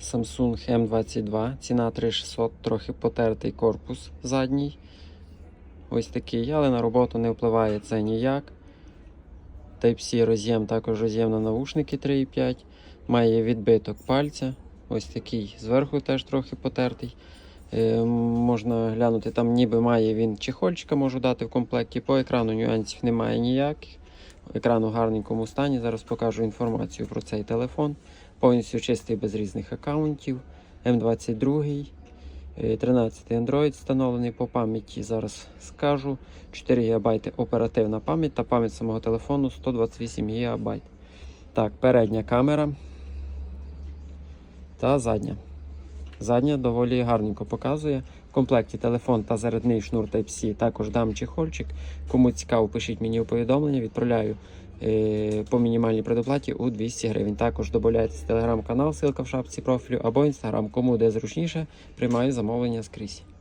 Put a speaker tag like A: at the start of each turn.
A: Samsung M22, ціна 3600, трохи потертий корпус задній. Ось такий, але на роботу не впливає це ніяк. Type-C роз'єм, також роз'єм на навушники 3,5. Має відбиток пальця. Ось такий. Зверху теж трохи потертий. Е, можна глянути, там ніби має він чехольчика, можу дати в комплекті. По екрану нюансів немає ніяких. Екран у гарненькому стані. Зараз покажу інформацію про цей телефон. Повністю чистий без різних аккаунтів. М22. е, 13 Android встановлений по пам'яті. Зараз скажу. 4 ГБ оперативна пам'ять та пам'ять самого телефону 128 ГБ. Так, передня камера та задня. Задня доволі гарненько показує. В комплекті телефон та зарядний шнур Type-C. Також дам чехольчик. Кому цікаво, пишіть мені у повідомлення. Відправляю е, по мінімальній предоплаті у 200 гривень. Також додайтесь телеграм-канал, ссылка в шапці профілю або інстаграм. Кому де зручніше, приймаю замовлення скрізь.